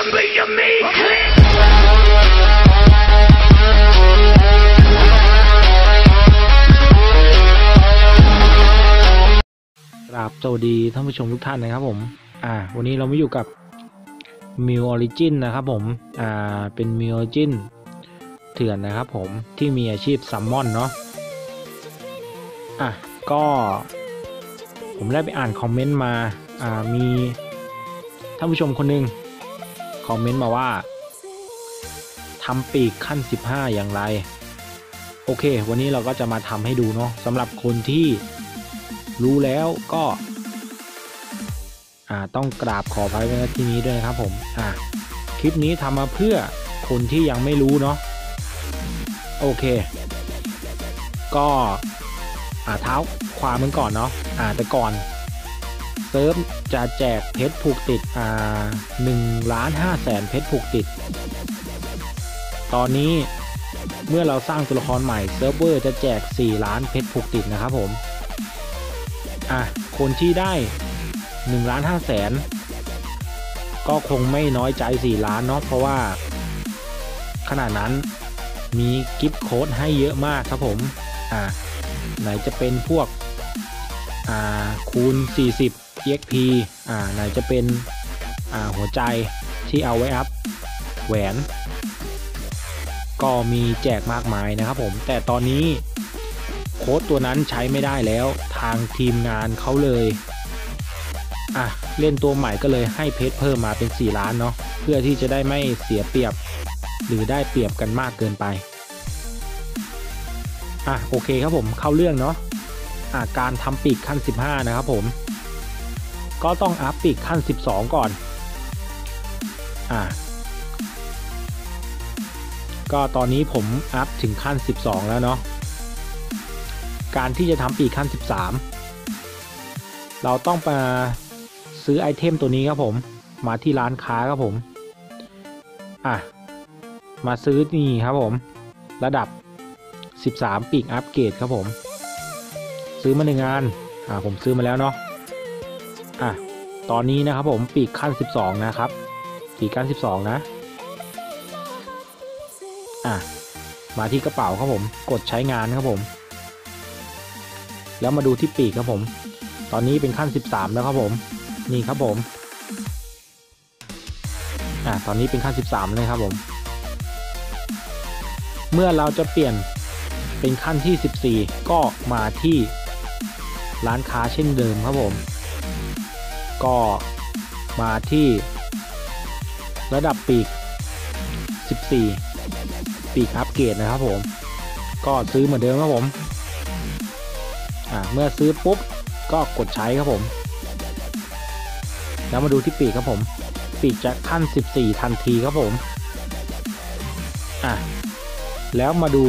yummy, yummy click. กราบสวัสดีท่านผู้ชมทุกท่านนะครับผม อ่า วันนี้เราไม่อยู่กับ m i l Origin นนะครับผม อ่า เป็น m i l Origin เถื่อนนะครับผม ที่มีอาชีพซัมมอนเนาะ อะ ก็ ผมได้ไปอ่านคอมเมนต์มา อ่า มีท่านผู้ชมคนหนึ่ง อมเมนต์มาว่าทำปีกขั้น 15 อย่างไร โอเค วันนี้เราก็จะมาทำให้ดูเนาะสำหรับคนที่รู้แล้วก็ต้องกราบขอภัยไว้ที่นี้ด้วยนะครับผมคลิปนี้ทำมาเพื่อคนที่ยังไม่รู้เนาะโอเค ก็อ่าเท้าความมันก่อนเนาะอ่าแต่ก่อน เซิร์ฟจะแจกเพชรผูกติดอ่าหนึ่งล้านห้าแสนเพชรผูกติด ตอนนี้เมื่อเราสร้างตัวละครใหม่เซิร์ฟเวอร์จะแจก 4 ล้านเพชรผูกติดนะครับผม อะ คนที่ได้1ล้าน5แสนก็คงไม่น้อยใจ 4 ล้านเนาะเพราะว่า ขนาดนั้นมีกิฟต์โค้ดให้เยอะมากครับผม อะ ไหนจะเป็นพวก อ่าคูณ 40 EXP อ่าไหนจะเป็นอ่าหัวใจที่เอาไว้อัพแหวน ก็มีแจกมากมายนะครับผม แต่ตอนนี้โค้ดตัวนั้นใช้ไม่ได้แล้วทางทีมงานเขาเลยอะเล่นตัวใหม่ก็เลยให้เพชรเพิ่มมาเป็น 4 ล้านเนาะเพื่อที่จะได้ไม่เสียเปรียบ หรือได้เปรียบกันมากเกินไปอะโอเคครับผมเข้าเรื่องเนาะอะการทำปีกขั้น 15 นะครับผม ก็ต้องอัพปีกขั้น 12 ก่อน อะก็ตอนนี้ผมอัพถึงขั้น 12 แล้วเนาะ การที่จะทำปีกขั้น 13 เราต้องมาซื้อไอเทมตัวนี้ครับผม มาที่ร้านค้าครับผม อะ มาซื้อนี่ครับผม ระดับ 13 ปีกอัปเกรดครับผม ซื้อมาหนึ่งงาน อะผมซื้อมาแล้วเนาะ อะตอนนี้นะครับผมปีกขั้น 12 นะครับ ปีกขั้น 12 นะ อะ มาที่กระเป๋าครับผม กดใช้งานครับผม แล้วมาดูที่ปีกครับผม ตอนนี้เป็นขั้น 13 แล้วครับผม นี่ครับผม อ่าตอนนี้เป็นขั้น 13 เลยครับผม เมื่อเราจะเปลี่ยนเป็นขั้นที่ 14 ก็มาที่ร้านค้าเช่นเดิมครับผม ก็มาที่ ระดับปีก 14 ปีกอัปเกรดนะครับผม ก็ซื้อเหมือนเดิมครับผม อ่า เมื่อซื้อปุ๊บก็กดใช้ครับผม แล้วมาดูที่ปีกครับผม ปีกจะขั้น 14 ทันทีครับผม อะ แล้วมาดู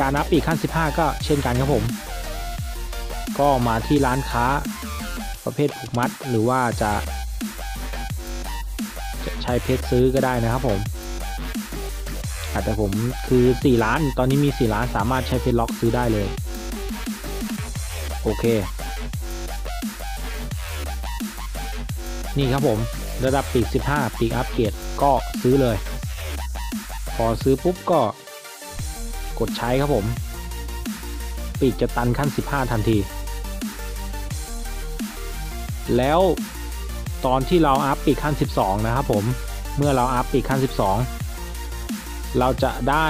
การนับปีกขั้น 15 ก็เช่นกันครับผม ก็มาที่ร้านค้าประเภทผูกมัดหรือว่าจะ จะใช้เพชรซื้อก็ได้นะครับผมอาจจะผมคือ 4 ล้าน ตอนนี้มี 4 ล้านสามารถใช้เพชรล็อกซื้อได้เลย โอเค นี่ครับผมระดับปีก 15 ปีกอัปเกรดก็ซื้อเลย พอซื้อปุ๊บก็กดใช้ครับผม ปีกจะตันขั้น 15 ทันที แล้วตอนที่เราอัพปีกขั้น 12 นะครับผม เมื่อเราอัพปีกขั้น 12 เราจะได้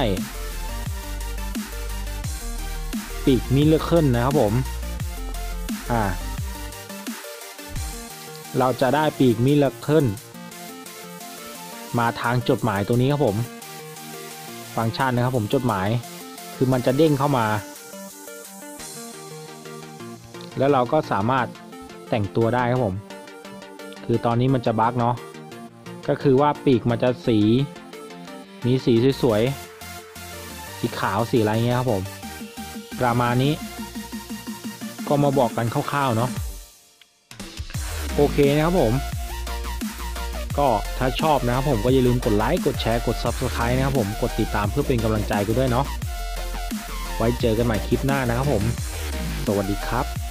ปีกมิเลเคิลนะครับผม อ่า เราจะได้ปีกมิเลเคิลมาทางจดหมายตัวนี้ครับผม ฟังก์ชันนะครับผมจดหมาย คือมันจะเด้งเข้ามา แล้วเราก็สามารถ แต่งตัวได้ครับผม คือตอนนี้มันจะบั๊กเนาะก็คือว่าปีกมันจะสี มีสีสวยๆสีขาวสีอะไรเงี้ยครับผม ประมาณนี้ ก็มาบอกกันคร่าวๆเนาะโอเคนะครับผม ก็ถ้าชอบนะครับผมก็อย่าลืมกดไลค์กดแชร์กด Subscribe นะครับผมกดติดตามเพื่อเป็นกำลังใจกันด้วยเนาะไว้เจอกันใหม่คลิปหน้านะครับผม สวัสดีครับ